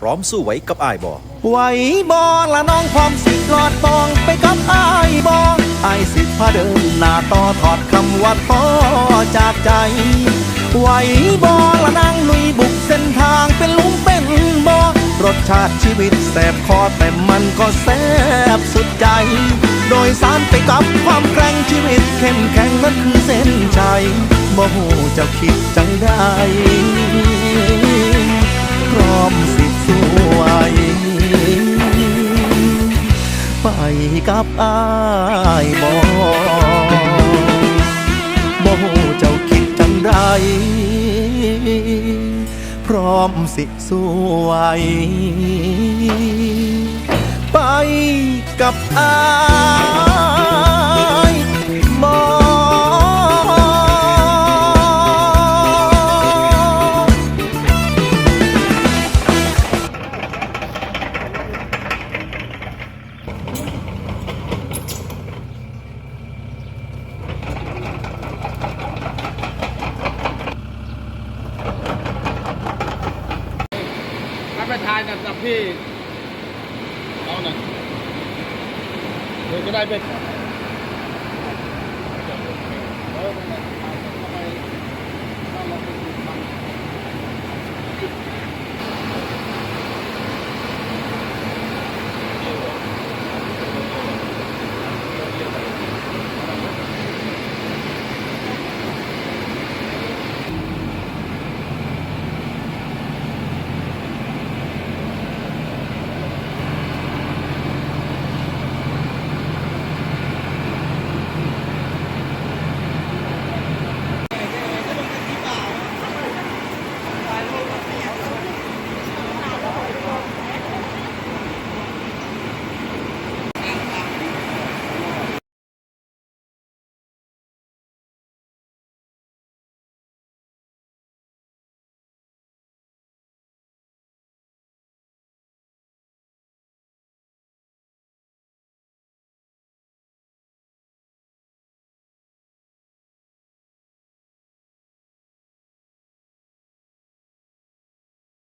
พร้อมสู้ไหวกับอ้ายบ่ไหวบอละน้องพร้อมสิหลอดบองไปกับอายบออายสิพาเดินหน้าต่อถอดคำว่าท้อจากใจไหวบอละนางลุยบุกเส้นทางเป็นลุมเป็นบอรสชาติชีวิตแสบคอแต่มันก็แสบสุดใจ โดยสารไปกับความแกร่งชีวิตเข้มแข็งนั่นคือเส้นชัยบ่หูเจ้าคิดจังได้ กับอายบอบ่เจ้าคิดจังไร พร้อมสิสวยไปกับอาย รับประทานกับกับพี่เอาหน่อยเดี๋ยวจะได้เป็น